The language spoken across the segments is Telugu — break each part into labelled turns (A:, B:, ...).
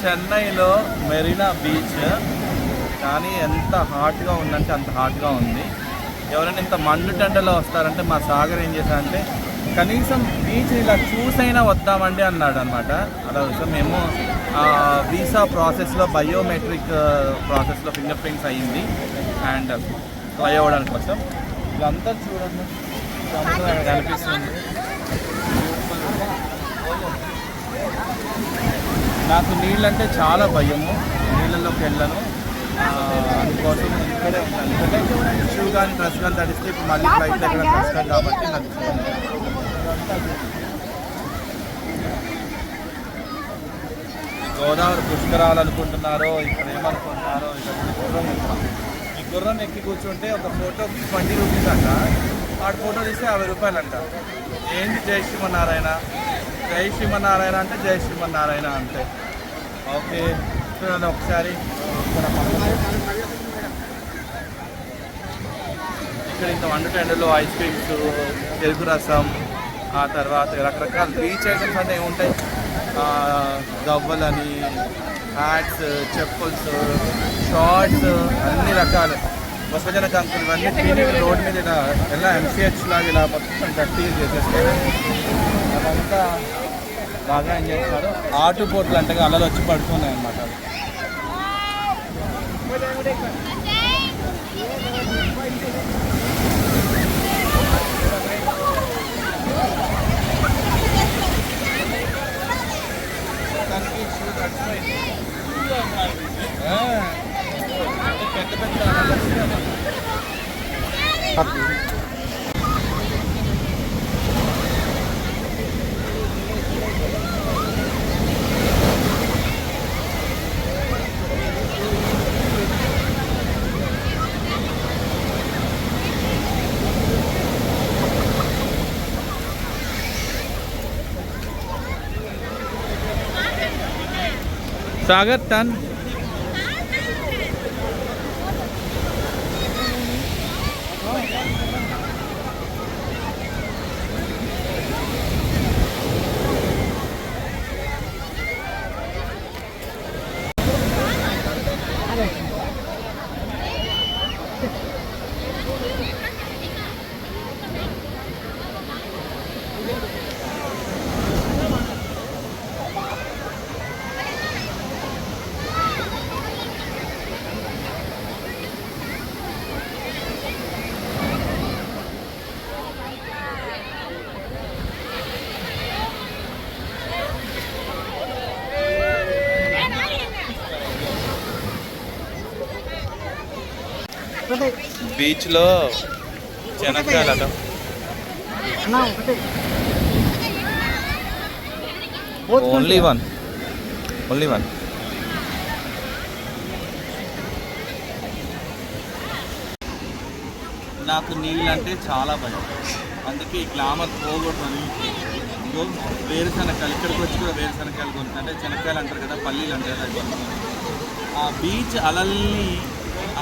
A: చెన్నైలో మెరీనా బీచ్ కానీ ఎంత హాట్గా ఉందంటే అంత హాట్గా ఉంది. ఎవరైనా ఇంత మండు టెండలో వస్తారంటే మా సాగర్ ఏం చేశారంటే కనీసం బీచ్ ఇలా చూసైనా వద్దామండి అన్నాడు అనమాట అలా మేము వీసా ప్రాసెస్లో బయోమెట్రిక్ ప్రాసెస్లో ఫింగర్ ప్రింట్స్ అయ్యింది అండ్ ఫ్లై అవ్వడానికి కోసం ఇదంతా చూడండి. కనిపిస్తుంది. నాకు నీళ్ళంటే చాలా భయము. నీళ్ళలోకి వెళ్ళను అందుకోసం ఇక్కడే ఉంటాను. ఎందుకంటే షూ కానీ డ్రెస్ కానీ తడిస్తే ఇప్పుడు మళ్ళీ ఫ్లైట్ ఎక్కడ కష్టం కాబట్టి నాకు గోదావరి పుష్కరాలు అనుకుంటున్నారో ఇక్కడ ఏమనుకుంటున్నారో ఇక్కడ గుర్రం ఎక్కువ ఈ గుర్రం ఎక్కి కూర్చుంటే ఒక ఫోటోకి ట్వంటీ రూపీస్ అంట. వాడు ఫోటో తీస్తే యాభై రూపాయలు అంట ఏంటి జై శ్రీమన్నారాయణ? జై శ్రీమన్నారాయణ అంటే జై శ్రీమన్నారాయణ అంతే ఓకే చూడండి ఒకసారి. ఇక్కడ ఇంత వంట ఐస్ క్రీమ్స్ తెలుగు రసం ఆ తర్వాత రకరకాల బీచ్ ఐటమ్స్ అంటే ఏముంటాయి? గవ్వలని హ్యాట్స్ చెప్పుల్స్ షార్ట్స్ అన్ని రకాలు. మొక్కజొన్న కంకులు ఇవన్నీ తిని రోడ్ మీద ఇలా ఎలా ఎంసీహెచ్ లాగా ఇలా మొత్తం గట్టి చేసేస్తారు. అదంతా బాగా ఎంజాయ్ చేస్తారు ఆటు పోట్లు అంటే అలలు వచ్చి పడుతున్నాయి అన్నమాట పెద్ద పెద్ద అలలు వస్తాయి బీచ్లో చెనక్కాయలట ఓన్లీ వన్ ఓన్లీ వన్ నాకు నీళ్ళు అంటే చాలా భయం. అందుకే ఈ గ్లామర్ పోగొట్టని ఇగో వేరుశనగకాయలు ఇక్కడికి వచ్చి కూడా వేరుశనగకాయలు కొంటున్నా అంటే శనక్కాయలు అంటారు కదా పల్లీలు అంటారు కదా. ఆ బీచ్ అలల్ని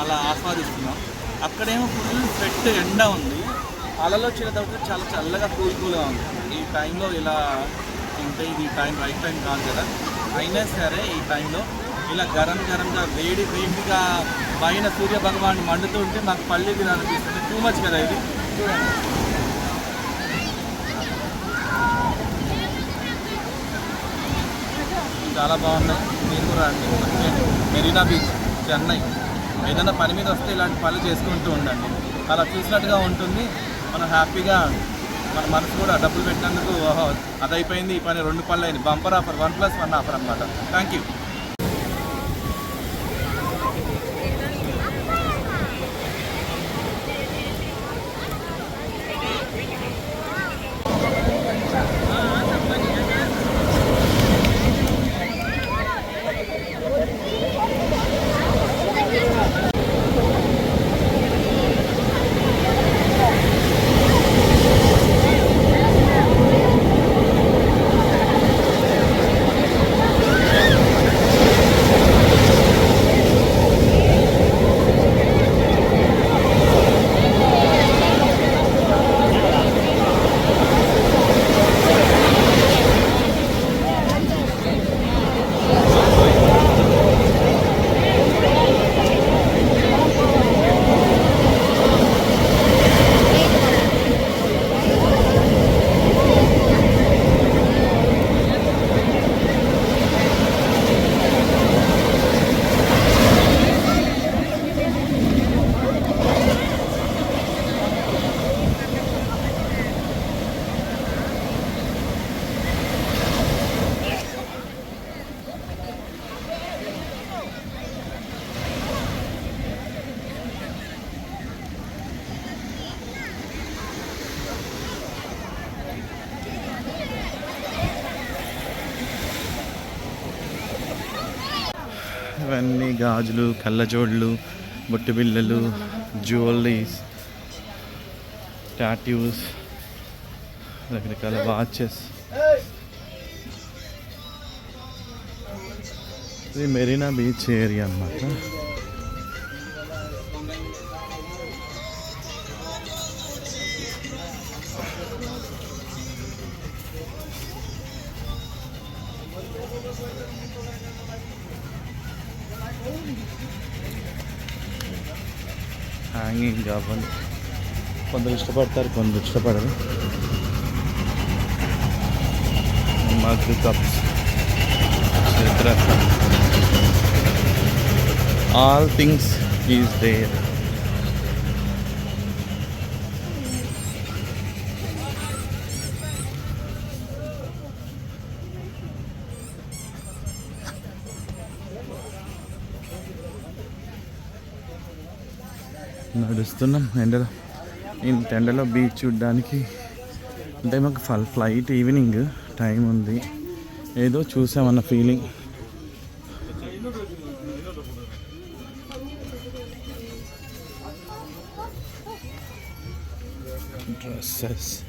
A: అలా ఆస్వాదిస్తున్నాం. అక్కడేమో ఫుల్ ఫెట్ ఎండ ఉంది. అలలో వచ్చిన తర్వాత చాలా చల్లగా కూల్ కూల్గా ఉంది. ఈ టైంలో ఇలా ఉంటే ఇది టైం రైట్ టైం కాదు కదా. అయినా సరే ఈ టైంలో ఇలా గరం గరంగా వేడి వేడిగా పైన సూర్య భగవాన్ మండుతూ ఉంటే మాకు పల్లి తినాలనిపిస్తుంది టూ మచ్ కదా ఇది? చూడండి చాలా బాగున్నాయి. మీరు కూడా రండి. మెరీనా బీచ్ చెన్నై. ఏదైనా పని మీద వస్తే ఇలాంటి పనులు చేసుకుంటూ ఉండండి. అలా చూసినట్టుగా ఉంటుంది. మనం హ్యాపీగా మన మనసు కూడా డబ్బులు పెట్టినందుకు ఓహో అది అయిపోయింది ఈ పని రెండు పనులు అయింది bumper offer one plus one offer అనమాట థ్యాంక్ యూ. ఇవన్నీ గాజులు కళ్ళజోళ్ళు బొట్టు బిళ్ళలు జ్యువెలరీస్ టాట్యూస్ రకరకాల వాచెస్. ఇది మెరీనా బీచ్ ఏరియా అన్నమాట. హ్యాంగింగ్ అవన్నీ కొందరు ఇష్టపడతారు కొందరు ఇష్టపడరు. Mug cups all things is there నడుస్తున్నాం. ఎండలో ఇంత ఎండలో బీచ్ చూడడానికి. అంటే మాకు ఫ ఫ్లైట్ ఈవినింగ్ టైం ఉంది. ఏదో చూసామన్న ఫీలింగ్ డ్రెస్సెస్